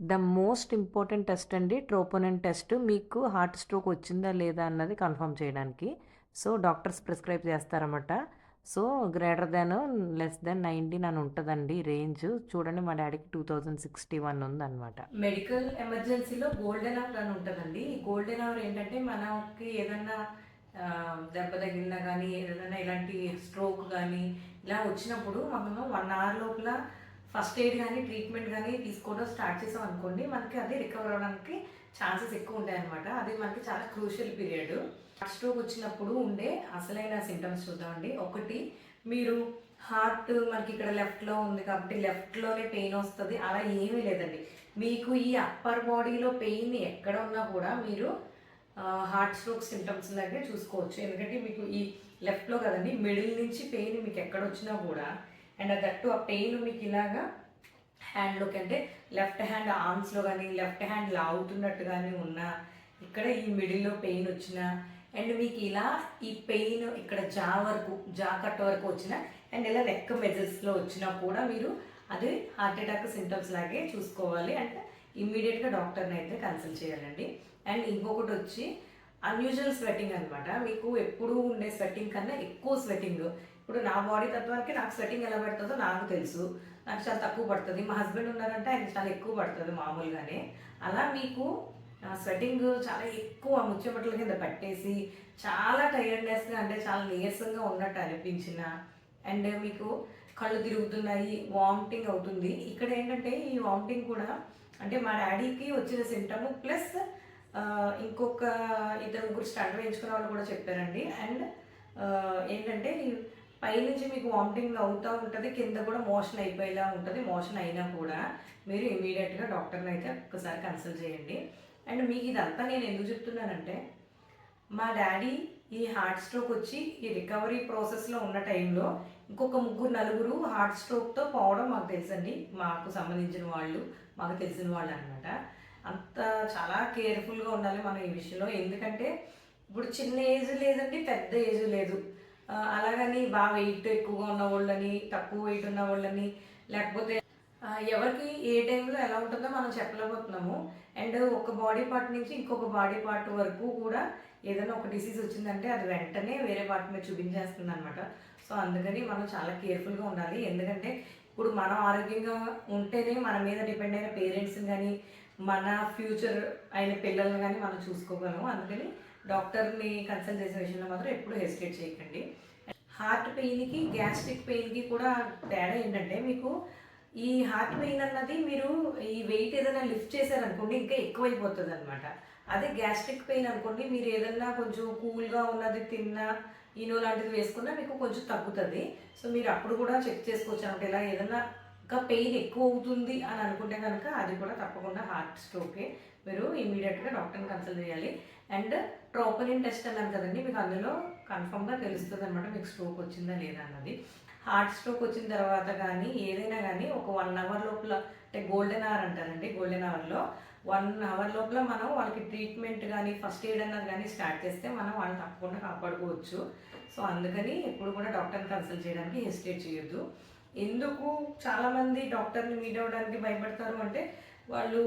The most important test అండి troponin test. మీకు heart stroke వచ్చిందా లేదా అన్నది కన్ఫర్మ్ చేయడానికి. సో డాక్టర్స్ ప్రిస్క్రైబ్ చేస్తారన్నమాట. So greater than less than nineteen అని ఉంటుందండి రేంజ్. చూడండి మా డాడీకి టూ థౌజండ్ సిక్స్టీ వన్ ఉందన్నమాట. మెడికల్ ఎమర్జెన్సీలో గోల్డెన్ అవర్ అని ఉంటుందండి. గోల్డెన్ అవర్ ఏంటంటే మనకి ఏదన్నా దెబ్బ తగిలినా కానీ ఏదైనా ఇలాంటి స్ట్రోక్ కానీ ఇలా వచ్చినప్పుడు మనము వన్ అవర్ లోపల ఫస్ట్ ఎయిడ్ కానీ ట్రీట్మెంట్ కానీ తీసుకోవడం స్టార్ట్ చేసాం అనుకోండి మనకి అది రికవర్ అవ్వడానికి ఛాన్సెస్ ఎక్కువ ఉంటాయి అనమాట అది మనకి చాలా క్రూషియల్ పీరియడ్. హార్ట్ స్ట్రోక్ వచ్చినప్పుడు ఉండే అసలైన సిమ్టమ్స్ చూద్దామండి. ఒకటి మీరు హార్ట్ మనకి ఇక్కడ లెఫ్ట్లో ఉంది కాబట్టి లెఫ్ట్లోనే పెయిన్ వస్తుంది అలా ఏమీ లేదండి. మీకు ఈ అప్పర్ బాడీలో పెయిన్ ఎక్కడ ఉన్నా కూడా మీరు హార్ట్ స్ట్రోక్ సిమ్టమ్స్ దగ్గర చూసుకోవచ్చు. ఎందుకంటే మీకు ఈ లెఫ్ట్లో కదండి మిడిల్ నుంచి పెయిన్ మీకు ఎక్కడ వచ్చినా కూడా అండ్ దట్టు ఆ పెయిన్ మీకు ఇలాగా హ్యాండ్లోకి అంటే లెఫ్ట్ హ్యాండ్ ఆర్మ్స్లో కానీ లెఫ్ట్ హ్యాండ్ లాగుతున్నట్టు కానీ ఉన్నా ఇక్కడ ఈ మిడిల్లో పెయిన్ వచ్చిన అండ్ మీకు ఇలా ఈ పెయిన్ ఇక్కడ జా వరకు జా కట్ వరకు వచ్చిన అండ్ ఇలా రెక్క మెజల్స్లో వచ్చినా కూడా మీరు అది హార్ట్ అటాక్ సింటమ్స్ లాగే చూసుకోవాలి. అంటే ఇమ్మీడియట్గా డాక్టర్ని అయితే కన్సల్ట్ చేయాలండి. అండ్ ఇంకొకటి వచ్చి అన్యూజువల్ స్వెట్టింగ్ అనమాట మీకు ఎప్పుడూ ఉండే స్వెట్టింగ్ కన్నా ఎక్కువ స్వెట్టింగ్ ఇప్పుడు నా బాడీ తత్వానికి నాకు సెట్టింగ్ ఎలా పడుతుందో నాకు తెలుసు. నాకు చాలా తక్కువ పడుతుంది. మా హస్బెండ్ ఉన్నారంటే ఆయన చాలా ఎక్కువ పడుతుంది మామూలుగానే. అలా మీకు స్వెట్టింగ్ చాలా ఎక్కువ ముచ్చబట్టల కింద పట్టేసి చాలా టైర్డ్నెస్గా అంటే చాలా నీరసంగా ఉన్నట్టు అనిపించిన అండ్ మీకు కళ్ళు తిరుగుతున్నాయి వామిటింగ్ అవుతుంది. ఇక్కడ ఏంటంటే ఈ వామిటింగ్ కూడా అంటే మా డాడీకి వచ్చిన సిమ్టమ్ ప్లస్ ఇంకొక ఇద్దరు ముగ్గురు స్టంట్ వేయించుకున్న వాళ్ళు కూడా చెప్పారండి. అండ్ ఏంటంటే పైనుంచి మీకు వామిటింగ్ అవుతూ ఉంటుంది కింద కూడా మోషన్ అయిపోయేలా ఉంటుంది మోషన్ అయినా కూడా మీరు ఇమీడియట్గా డాక్టర్ని అయితే ఒక్కసారి కన్సల్ట్ చేయండి. అండ్ మీకు ఇదంతా నేను ఎందుకు చెప్తున్నానంటే మా డాడీ ఈ హార్ట్ స్ట్రోక్ వచ్చి ఈ రికవరీ ప్రాసెస్లో ఉన్న టైంలో ఇంకొక ముగ్గురు నలుగురు హార్ట్ స్ట్రోక్తో పోవడం మాకు తెలుసండి. మాకు సంబంధించిన వాళ్ళు మాకు తెలిసిన వాళ్ళు అనమాట అంత చాలా కేర్ఫుల్గా ఉండాలి మనం ఈ విషయంలో. ఎందుకంటే ఇప్పుడు చిన్న ఏజ్ లేదండి పెద్ద ఏజ్ లేదు. అలాగని బాగా వెయిట్ ఎక్కువగా ఉన్న వాళ్ళని తక్కువ వెయిట్ ఉన్న వాళ్ళని లేకపోతే ఎవరికి ఏ టైంలో ఎలా ఉంటుందో మనం చెప్పలేకపోతున్నాము. అండ్ ఒక బాడీ పార్ట్ నుంచి ఇంకొక బాడీ పార్ట్ వరకు కూడా ఏదైనా ఒక డిసీజ్ వచ్చిందంటే అది వెంటనే వేరే పార్ట్ మీద చూపించేస్తుంది అనమాట సో అందుకని మనం చాలా కేర్ఫుల్గా ఉండాలి. ఎందుకంటే ఇప్పుడు మనం ఆరోగ్యంగా ఉంటేనే మన మీద డిపెండ్ అయిన పేరెంట్స్ని కానీ మన ఫ్యూచర్ అయిన పిల్లల్ని కానీ మనం చూసుకోగలము. అందుకని డాక్టర్ని కన్సల్ట్ చేసే విషయంలో మాత్రం ఎప్పుడు హెసిటేట్ చేయకండి. హార్ట్ పెయిన్కి గ్యాస్ట్రిక్ పెయిన్కి కూడా తేడా ఏంటంటే మీకు ఈ హార్ట్ పెయిన్ అన్నది మీరు ఈ వెయిట్ ఏదైనా లిఫ్ట్ చేశారనుకోండి ఇంకా ఎక్కువైపోతుంది అనమాట అదే గ్యాస్ట్రిక్ పెయిన్ అనుకోండి మీరు ఏదన్నా కొంచెం కూల్గా ఉన్నది తిన్నా ఈనో లాంటిది వేసుకున్నా మీకు కొంచెం తగ్గుతుంది. సో మీరు అప్పుడు కూడా చెక్ చేసుకోవచ్చు అంటే ఇలా ఏదన్నా ఇంకా పెయిన్ ఎక్కువ అవుతుంది అని అనుకుంటే కనుక అది కూడా తప్పకుండా హార్ట్ స్ట్రోకే. మీరు ఇమీడియట్గా డాక్టర్ని కన్సల్ట్ చేయాలి. అండ్ ట్రోపలిన్ టెస్ట్ అన్నారు కదండి మీకు అందులో కన్ఫర్మ్గా తెలుస్తుంది అనమాట మీకు స్ట్రోక్ వచ్చిందా లేదా అన్నది. హార్ట్ స్ట్రోక్ వచ్చిన తర్వాత కానీ ఏదైనా కానీ ఒక వన్ అవర్ లోపల అంటే గోల్డెన్ అవర్ అంటారండి గోల్డెన్ అవర్లో వన్ అవర్ లోపల మనం వాళ్ళకి ట్రీట్మెంట్ కానీ ఫస్ట్ ఎయిడ్ అన్నది కానీ స్టార్ట్ చేస్తే మనం వాళ్ళని తప్పకుండా కాపాడుకోవచ్చు. సో అందుకని ఎప్పుడు కూడా డాక్టర్ని కన్సల్ట్ చేయడానికి హెసిటేట్ చేయొద్దు. ఎందుకు చాలామంది డాక్టర్ని మీట్ అవ్వడానికి భయపడతారు అంటే వాళ్ళు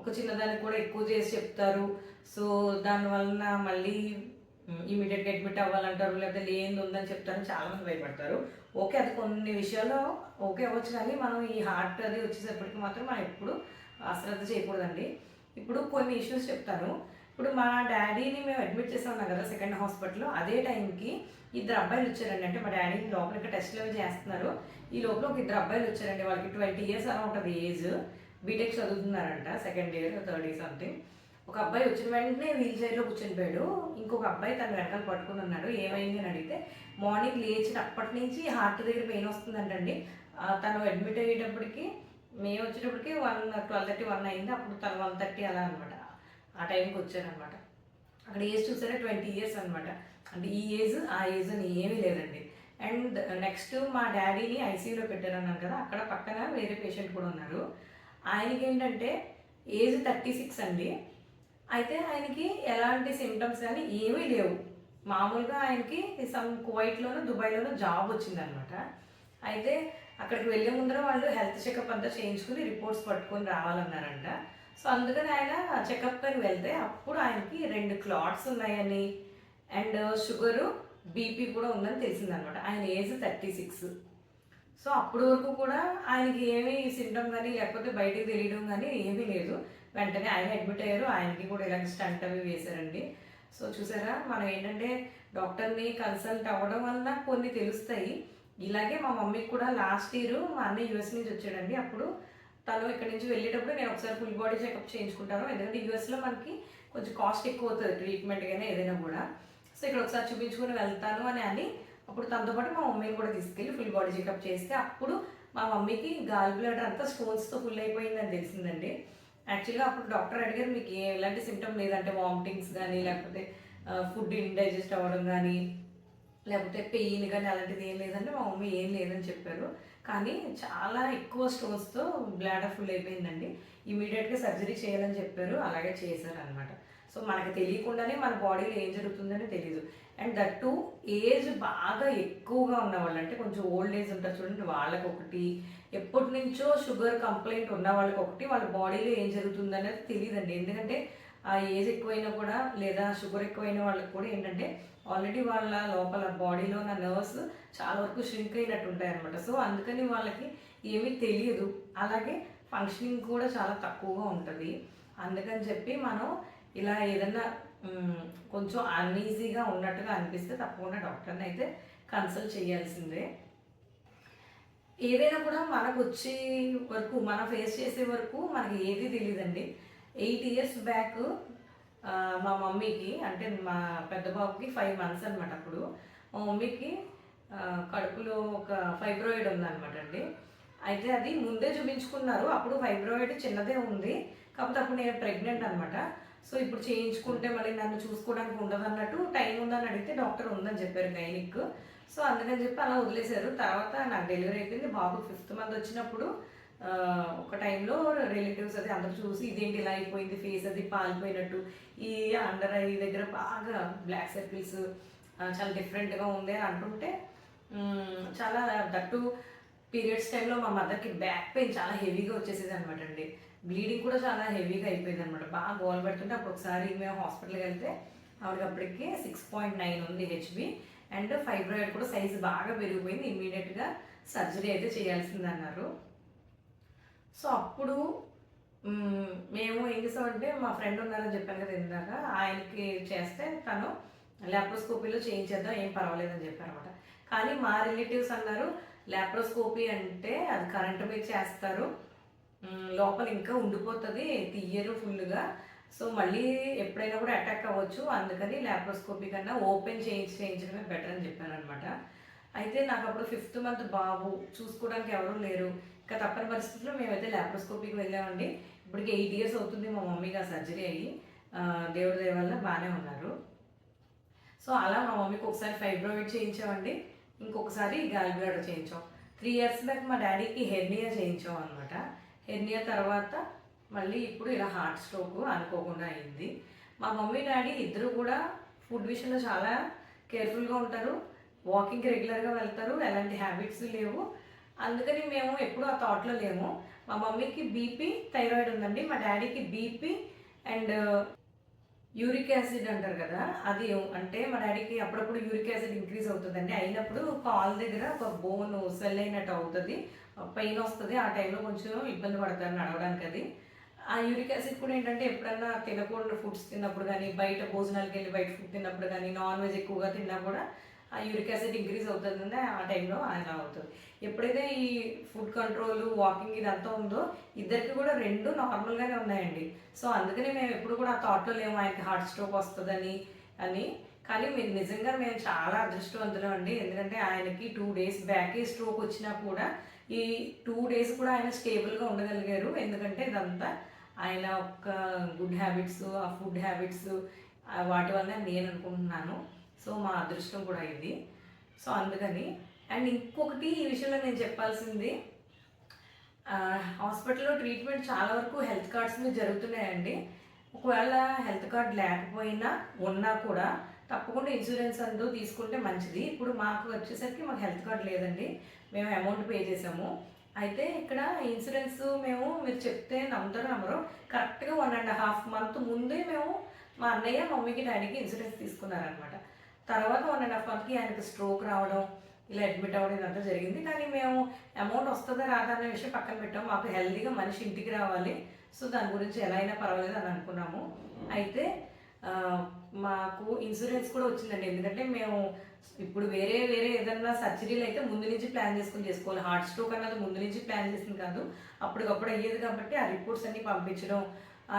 ఒక చిన్నదానికి కూడా ఎక్కువ చేసి చెప్తారు. సో దానివలన మళ్ళీ ఇమీడియట్గా అడ్మిట్ అవ్వాలంటారు లేకపోతే లేని ఉందని చెప్తారని చాలామంది భయపడతారు. ఓకే అది కొన్ని విషయాల్లో ఓకే అవ్వచ్చు కానీ మనం ఈ హార్ట్ అది వచ్చేసప్పటికి మాత్రం మనం ఎప్పుడు అశ్రద్ధ చేయకూడదండి. ఇప్పుడు కొన్ని ఇష్యూస్ చెప్తాను. ఇప్పుడు మా డాడీని మేము అడ్మిట్ చేసాం కదా సెకండ్ హాస్పిటల్లో అదే టైంకి ఇద్దరు అబ్బాయిలు వచ్చారండి. అంటే మా డాడీని లోపల ఇంకా టెస్ట్లు అవి చేస్తున్నారు. ఈ లోపల ఒక ఇద్దరు అబ్బాయిలు వచ్చారండి. వాళ్ళకి ట్వంటీ ఇయర్స్ అలా ఉంటుంది age BTech చదువుతున్నారంట second year third year something ఒక అబ్బాయి వచ్చిన వెంటనే వీల్ చైర్లో కూర్చొని పోయాడు ఇంకొక అబ్బాయి తన వెనకాల పట్టుకుని ఉన్నాడు. ఏమైంది అని అడిగితే మార్నింగ్ లేచినప్పటి నుంచి హార్ట్ దగ్గర పెయిన్ వస్తుందంటండి. తను అడ్మిట్ అయ్యేటప్పటికి మేము వచ్చేటప్పటికి వన్ ట్వెల్వ్ థర్టీ వన్ అయింది. అప్పుడు తను వన్ థర్టీ అలా అనమాట ఆ టైంకి వచ్చారనమాట అక్కడ ఏజ్ చూసారా? ట్వంటీ ఇయర్స్ అనమాట అంటే ఈ ఏజ్ ఆ ఏజ్ అని ఏమీ లేదండి. అండ్ నెక్స్ట్ మా డాడీని ఐసీయూలో పెట్టారన్నాను కదా అక్కడ పక్కన వేరే పేషెంట్ కూడా ఉన్నారు. ఆయనకి ఏంటంటే ఏజ్ థర్టీ సిక్స్ అండి. అయితే ఆయనకి ఎలాంటి సిమ్టమ్స్ కానీ ఏమీ లేవు. మామూలుగా ఆయనకి సమ్ కువైట్లోనూ దుబాయ్లోనూ జాబ్ వచ్చిందనమాట. అయితే అక్కడికి వెళ్ళే ముందర వాళ్ళు హెల్త్ చెకప్ అంతా చేయించుకుని రిపోర్ట్స్ పట్టుకొని రావాలన్నారంట. సో అందుకని ఆయన చెకప్ అని వెళ్తే అప్పుడు ఆయనకి రెండు క్లాట్స్ ఉన్నాయని అండ్ షుగరు బీపీ కూడా ఉందని తెలిసిందనమాట. ఆయన ఏజ్ థర్టీ సిక్స్. సో అప్పటి వరకు కూడా ఆయనకి ఏమీ సిమ్టమ్ కానీ లేకపోతే బయటకు తెలియడం కానీ ఏమీ లేదు. వెంటనే ఆయన అడ్మిట్ అయ్యారు. ఆయనకి కూడా ఇలాంటి స్టంట్ అవి వేశారండి. సో చూసారా మనం ఏంటంటే డాక్టర్ని కన్సల్ట్ అవ్వడం వల్ల కొన్ని తెలుస్తాయి. ఇలాగే మా మమ్మీకి కూడా లాస్ట్ ఇయర్ మా అన్నయ్య యూఎస్ నుంచి వచ్చాడండి. అప్పుడు తను ఇక్కడ నుంచి వెళ్ళేటప్పుడు నేను ఒకసారి ఫుల్ బాడీ చెకప్ చేయించుకుంటాను. ఎందుకంటే యూఎస్లో మనకి కొంచెం కాస్ట్ ఎక్కువ అవుతుంది ట్రీట్మెంట్ కానీ ఏదైనా కూడా. సో ఇక్కడ ఒకసారి చూపించుకుని వెళ్తాను అని అని అప్పుడు తనతో పాటు మా మమ్మీని కూడా తీసుకెళ్ళి ఫుల్ బాడీ చెకప్ చేస్తే అప్పుడు మా మమ్మీకి గాల్ బ్లడర్ అంతా స్టోన్స్తో ఫుల్ అయిపోయిందని తెలిసిందండి. యాక్చువల్గా అప్పుడు డాక్టర్ అడిగారు మీకు ఎలాంటి సిమ్టమ్ లేదంటే వామిటింగ్స్ కానీ లేకపోతే ఫుడ్ ఇండైజెస్ట్ అవ్వడం కానీ లేకపోతే పెయిన్ కానీ అలాంటిది ఏం లేదంటే మా మమ్మీ ఏం లేదని చెప్పారు. కానీ చాలా ఎక్కువ స్టోన్స్తో బ్లాడర్ ఫుల్ అయిపోయిందండి. ఇమీడియట్గా సర్జరీ చేయాలని చెప్పారు అలాగే చేశారు అనమాట సో మనకు తెలియకుండానే మన బాడీలో ఏం జరుగుతుందని తెలియదు అండ్ దట్ టు ఏజ్ బాగా ఎక్కువగా ఉన్న వాళ్ళు అంటే కొంచెం ఓల్డ్ ఏజ్ ఉంటారు చూడండి వాళ్ళకి ఒకటి ఎప్పటి నుంచో షుగర్ కంప్లైంట్ ఉన్న వాళ్ళకి ఒకటి వాళ్ళ బాడీలో ఏం జరుగుతుంది అనేది తెలియదండి ఎందుకంటే ఆ ఏజ్ ఎక్కువైనా కూడా లేదా షుగర్ ఎక్కువైన వాళ్ళకి కూడా ఏంటంటే ఆల్రెడీ వాళ్ళ లోపల బాడీలో ఉన్న నర్వ్స్ చాలా వరకు షింక్ అయినట్టు ఉంటాయి అనమాట సో అందుకని వాళ్ళకి ఏమీ తెలియదు. అలాగే ఫంక్షనింగ్ కూడా చాలా తక్కువగా ఉంటుంది. అందుకని చెప్పి మనం ఇలా ఏదన్నా కొంచెం అన్ఈజీగా ఉన్నట్టుగా అనిపిస్తే తప్పకుండా డాక్టర్ని అయితే కన్సల్ట్ చేయాల్సిందే. ఏదైనా కూడా మనకు వచ్చే వరకు మనం ఫేస్ చేసే వరకు మనకి ఏది తెలియదండి ఎయిట్ ఇయర్స్ బ్యాక్ మా మమ్మీకి అంటే మా పెద్ద బాబుకి ఫైవ్ మంత్స్ అనమాట అప్పుడు. మా మమ్మీకి కడుపులో ఒక ఫైబ్రాయిడ్ ఉందన్నమాట అండి. అయితే అది ముందే చూపించుకున్నారు. అప్పుడు ఫైబ్రాయిడ్ చిన్నదే ఉంది. కాకపోతే అప్పుడు నేను ప్రెగ్నెంట్ అనమాట సో ఇప్పుడు చేయించుకుంటే మళ్ళీ నన్ను చూసుకోవడానికి ఉండదు అన్నట్టు టైం ఉందని అడిగితే డాక్టర్ ఉందని చెప్పారు గైనిక్. సో అందుకని చెప్పి అలా వదిలేశారు. తర్వాత నాకు డెలివరీ అయిపోయింది. బాబు ఫిఫ్త్ మంత్ వచ్చినప్పుడు ఒక టైంలో రిలేటివ్స్ అది అందరూ చూసి ఇదేంటి ఇలా అయిపోయింది ఫేస్ అది పాలిపోయినట్టు ఈ అండర్ ఐ దగ్గర బాగా బ్లాక్ సర్కిల్స్ చాలా డిఫరెంట్గా ఉంది అని అంటుంటే చాలా దట్టు పీరియడ్స్ టైంలో మా మదర్కి బ్యాక్ పెయిన్ చాలా హెవీగా వచ్చేసేది అనమాట అండి. బ్లీడింగ్ కూడా చాలా హెవీగా అయిపోయింది అనమాట బాగా గోల్ పెడుతుంటే అప్పుడు ఒకసారి మేము హాస్పిటల్కి వెళ్తే ఆవిడకి అప్పటికి సిక్స్ పాయింట్ నైన్ ఉంది హెచ్బి అండ్ ఫైబ్రాయిడ్ కూడా సైజు బాగా పెరిగిపోయింది. ఇమ్మీడియట్గా సర్జరీ అయితే చేయాల్సింది అన్నారు సో అప్పుడు మేము ఏం చేసామంటే మా ఫ్రెండ్ ఉన్నారని చెప్పాను కదా ఇందాక ఆయనకి చేస్తే తను ల్యాప్రోస్కోపీలో చేయించేద్దాం ఏం పర్వాలేదని చెప్పారనమాట కానీ మా రిలేటివ్స్ అన్నారు ల్యాప్రోస్కోపీ అంటే అది కరెంట్ మీద చేస్తారు. లోపల ఇంకా ఉండిపోతుంది తీయరు ఫుల్గా సో మళ్ళీ ఎప్పుడైనా కూడా అటాక్ అవ్వచ్చు. అందుకని ల్యాప్రోస్కోపీ కన్నా ఓపెన్ చేయించి చేయించడమే బెటర్ అని చెప్పాను అనమాట అయితే నాకు అప్పుడు ఫిఫ్త్ మంత్ బాబు చూసుకోవడానికి ఎవరూ లేరు. ఇంకా తప్పని పరిస్థితుల్లో మేమైతే ల్యాప్రోస్కోపీకి వెళ్ళామండి. ఇప్పటికి ఎయిట్ ఇయర్స్ అవుతుంది మా మమ్మీకి ఆ సర్జరీ అయ్యి. దేవుడి దయ వల్ల బాగానే ఉన్నారు. సో అలా మా మమ్మీకి ఒకసారి ఫైబ్రోయిడ్ చేయించామండి. ఇంకొకసారి గాల్ చేయించాం. త్రీ ఇయర్స్ బ్యాక్ మా డాడీకి హెర్నియా చేయించాం అనమాట హెర్నియా తర్వాత మళ్ళీ ఇప్పుడు ఇలా హార్ట్ స్ట్రోక్ అనుకోకుండా అయింది. మా మమ్మీ డాడీ ఇద్దరు కూడా ఫుడ్ విషయంలో చాలా కేర్ఫుల్గా ఉంటారు. వాకింగ్కి రెగ్యులర్గా వెళ్తారు. ఎలాంటి హ్యాబిట్స్ లేవు. అందుకని మేము ఎప్పుడు ఆ థాట్లో లేము. మా మమ్మీకి బీపీ థైరాయిడ్ ఉందండి. మా డాడీకి బీపీ అండ్ యూరిక్ యాసిడ్ అంటారు కదా అది అంటే మా డాడీకి అప్పుడప్పుడు యూరిక్ యాసిడ్ ఇంక్రీజ్ అవుతుందండి. అయినప్పుడు కాల్ దగ్గర ఒక బోన్ సెల్ అయినట్టు అవుతుంది. పెయిన్ వస్తుంది. ఆ టైంలో కొంచెం ఇబ్బంది పడతారు నడవడానికి అది. ఆ యూరిక్ యాసిడ్ కూడా ఏంటంటే ఎప్పుడన్నా తినకూడని ఫుడ్స్ తిన్నప్పుడు కానీ బయట భోజనాలకు వెళ్ళి బయట ఫుడ్ తిన్నప్పుడు కానీ నాన్ వెజ్ ఎక్కువగా తిన్నా కూడా యూరిక్ యాసిడ్ ఇంక్రీజ్ అవుతుందని ఆ టైంలో ఆయన అవుతుంది. ఎప్పుడైతే ఈ ఫుడ్ కంట్రోల్ వాకింగ్ ఇదంతా ఉందో ఇద్దరికి కూడా రెండు నార్మల్గానే ఉన్నాయండి. సో అందుకని మేము ఎప్పుడు కూడా ఆ థాట్లో లేము ఆయనకి హార్ట్ స్ట్రోక్ వస్తుందని అని. కానీ మీరు నిజంగా మేము చాలా అదృష్టవంతులం అండి. ఎందుకంటే ఆయనకి టూ డేస్ బ్యాకే స్ట్రోక్ వచ్చినా కూడా ఈ టూ డేస్ కూడా ఆయన స్టేబుల్గా ఉండగలిగారు. ఎందుకంటే ఇదంతా ఆయన ఒక గుడ్ హ్యాబిట్స్ ఆ ఫుడ్ హ్యాబిట్స్ వాటి వల్ల నేను అనుకుంటున్నాను. సో మా అదృష్టం కూడా ఇది. సో అందుకని అండ్ ఇంకొకటి ఈ విషయంలో నేను చెప్పాల్సింది హాస్పిటల్లో ట్రీట్మెంట్ చాలా వరకు హెల్త్ కార్డ్స్ మీద జరుగుతున్నాయండి. ఒకవేళ హెల్త్ కార్డ్ లేకపోయినా ఉన్నా కూడా తప్పకుండా ఇన్సూరెన్స్ అందు తీసుకుంటే మంచిది. ఇప్పుడు మాకు వచ్చేసరికి మాకు హెల్త్ కార్డ్ లేదండి. మేము అమౌంట్ పే చేసాము అయితే ఇక్కడ ఇన్సూరెన్స్ మేము మీరు చెప్తే నమ్ముతారు నమ్మరు కరెక్ట్గా వన్ అండ్ హాఫ్ మంత్ ముందే మేము మా అన్నయ్య మమ్మీకి డాడీకి ఇన్సూరెన్స్ తీసుకున్నారనమాట తర్వాత వన్ అండ్ హాఫ్ మంత్కి ఆయనకి స్ట్రోక్ రావడం ఇలా అడ్మిట్ అవ్వడం ఇదంతా జరిగింది. కానీ మేము అమౌంట్ వస్తుందా రాదా అనే విషయం పక్కన పెట్టాము మాకు హెల్తీగా మనిషి ఇంటికి రావాలి. సో దాని గురించి ఎలా అయినా పర్వాలేదు అని అనుకున్నాము. అయితే మాకు ఇన్సూరెన్స్ కూడా వచ్చిందండి. ఎందుకంటే మేము ఇప్పుడు వేరే వేరే ఏదన్నా సర్జరీలు అయితే ముందు నుంచి ప్లాన్ చేసుకుని చేసుకోవాలి. హార్ట్ స్ట్రోక్ అన్నది ముందు నుంచి ప్లాన్ చేసింది కాదు. అప్పటికప్పుడు అయ్యేది కాబట్టి ఆ రిపోర్ట్స్ అన్ని పంపించడం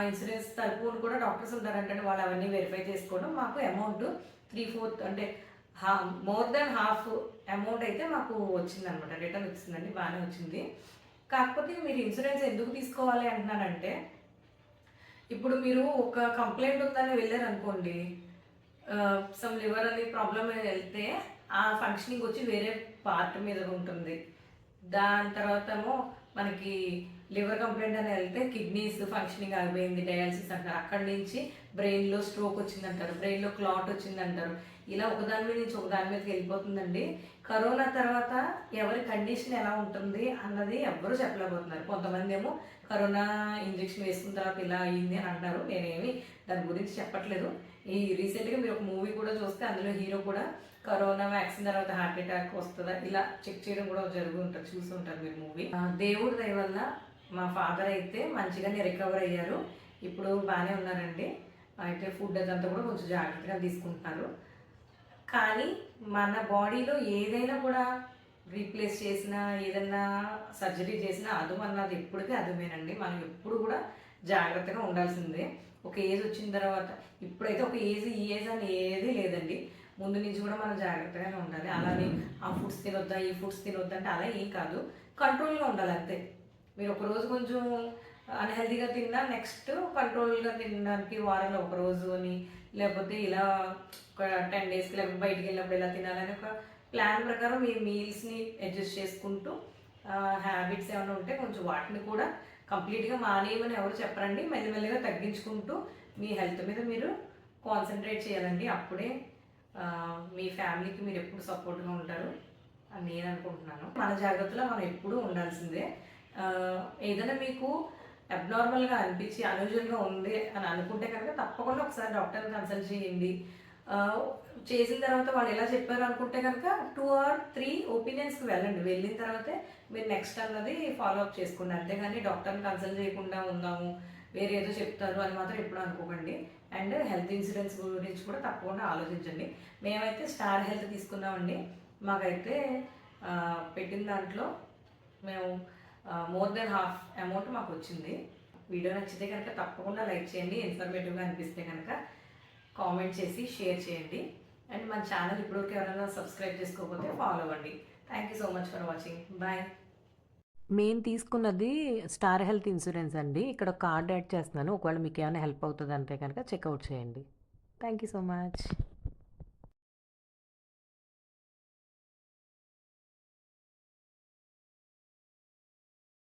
ఇన్సూరెన్స్ తరపున కూడా డాక్టర్స్ ఉంటారంటే వాళ్ళు అవన్నీ వెరిఫై చేసుకోవడం. మాకు అమౌంట్ త్రీ ఫోర్త్ అంటే హా మోర్ దెన్ హాఫ్ అమౌంట్ అయితే మాకు వచ్చిందనమాట రిటర్న్ వచ్చిందండి బాగానే వచ్చింది. కాకపోతే మీరు ఇన్సూరెన్స్ ఎందుకు తీసుకోవాలి అంటున్నానంటే ఇప్పుడు మీరు ఒక కంప్లైంట్ ఉందని వెళ్ళారు అనుకోండి సమ్ లివర్ అని ప్రాబ్లమ్ వెళ్తే ఆ ఫంక్షనింగ్ వచ్చి వేరే పార్ట్ మీద ఉంటుంది. దాని తర్వాత ఏమో మనకి లివర్ కంప్లైంట్ అని వెళ్తే కిడ్నీస్ ఫంక్షనింగ్ ఆగిపోయింది డయాలసిస్ అంటారు అక్కడి నుంచి బ్రెయిన్లో స్ట్రోక్ వచ్చిందంటారు బ్రెయిన్లో క్లాట్ వచ్చిందంటారు. ఇలా ఒకదాని మీద నుంచి ఒకదాని మీదకి వెళ్ళిపోతుందండి. కరోనా తర్వాత ఎవరి కండిషన్ ఎలా ఉంటుంది అన్నది ఎవ్వరూ చెప్పలేకపోతున్నారు. కొంతమంది ఏమో కరోనా ఇంజెక్షన్ వేసుకున్న తర్వాత ఇలా అయింది అని అంటారు. నేనేమి దాని గురించి చెప్పట్లేదు. ఈ రీసెంట్గా మీరు ఒక మూవీ కూడా చూస్తే అందులో హీరో కూడా కరోనా వ్యాక్సిన్ తర్వాత హార్ట్ అటాక్ వస్తుందా? ఇలా చెక్ చేయడం కూడా జరుగు ఉంటుంది చూసి ఉంటారు మీరు మూవీ దేవుడి దయ వల్ల మా ఫాదర్ అయితే మంచిగానే రికవర్ అయ్యారు. ఇప్పుడు బాగానే ఉన్నారండి. అయితే ఫుడ్ అదంతా కూడా కొంచెం జాగ్రత్తగా తీసుకుంటున్నారు. కానీ మన బాడీలో ఏదైనా కూడా రీప్లేస్ చేసినా ఏదన్నా సర్జరీ చేసినా అదుము అన్నది ఎప్పటికీ అదుమేనండి. మనం ఎప్పుడు కూడా జాగ్రత్తగా ఉండాల్సిందే. ఒక ఏజ్ వచ్చిన తర్వాత ఇప్పుడైతే ఒక ఏజ్ ఈ ఏజ్ అని ఏది లేదండి. ముందు నుంచి కూడా మనం జాగ్రత్తగానే ఉండాలి. అలానే ఆ ఫుడ్స్ తినొద్దా ఈ ఫుడ్స్ తినొద్దా అంటే అలా ఏం కాదు. కంట్రోల్గా ఉండాలి అంతే. మీరు ఒక రోజు కొంచెం అన్హెల్దీగా తిన్నా నెక్స్ట్ కంట్రోల్గా తినడానికి వారంలో ఒక రోజు అని లేకపోతే ఇలా ఒక టెన్ డేస్కి లేకపోతే బయటికి వెళ్ళినప్పుడు ఇలా తినాలని ఒక ప్లాన్ ప్రకారం మీ మీల్స్ని అడ్జస్ట్ చేసుకుంటూ హ్యాబిట్స్ ఏమైనా ఉంటే కొంచెం వాటిని కూడా కంప్లీట్గా మానేయమని ఎవరు చెప్పరండి. మెల్లిమెల్లిగా తగ్గించుకుంటూ మీ హెల్త్ మీద మీరు కాన్సన్ట్రేట్ చేయాలండి. అప్పుడే మీ ఫ్యామిలీకి మీరు ఎప్పుడు సపోర్ట్గా ఉంటారు అని నేను అనుకుంటున్నాను. మన జాగ్రత్తలో మనం ఎప్పుడూ ఉండాల్సిందే. ఏదైనా మీకు అబ్నార్మల్గా అనిపించి అన్యూజువల్గా ఉంది అని అనుకుంటే కనుక తప్పకుండా ఒకసారి డాక్టర్ని కన్సల్ట్ చేయండి. చేసిన తర్వాత వాళ్ళు ఎలా చెప్పారు అనుకుంటే కనుక టూ ఆర్ త్రీ ఒపీనియన్స్కి వెళ్ళండి. వెళ్ళిన తర్వాతే మీరు నెక్స్ట్ అన్నది ఫాలో అప్ చేసుకోండి అంతేగాని డాక్టర్ని కన్సల్ట్ చేయకుండా ఉందాము వేరే ఏదో చెప్తారు అని మాత్రం ఎప్పుడు అనుకోకండి. అండ్ హెల్త్ ఇన్సూరెన్స్ గురించి కూడా తప్పకుండా ఆలోచించండి. మేమైతే స్టార్ హెల్త్ తీసుకున్నామండి. మాకైతే పెట్టిన దాంట్లో మేము మోర్ దెన్ హాఫ్ అమౌంట్ మాకు వచ్చింది. వీడియో నచ్చితే కనుక తప్పకుండా లైక్ చేయండి. ఇన్ఫర్మేటివ్గా అనిపిస్తే కనుక కామెంట్ చేసి షేర్ చేయండి. అండ్ మన ఛానల్ ఇప్పటివరకు ఎవరైనా సబ్స్క్రైబ్ చేసుకోకపోతే ఫాలో అవ్వండి. Thank you so much for watching bye మేము తీసుకున్నది స్టార్ హెల్త్ ఇన్సూరెన్స్ అండి. ఇక్కడ కార్డ్ యాడ్ చేస్తున్నాను. ఒకవేళ మీకు ఏమైనా హెల్ప్ అవుతుంది అంటే కనుక చెక్అవుట్ చేయండి. Thank you so much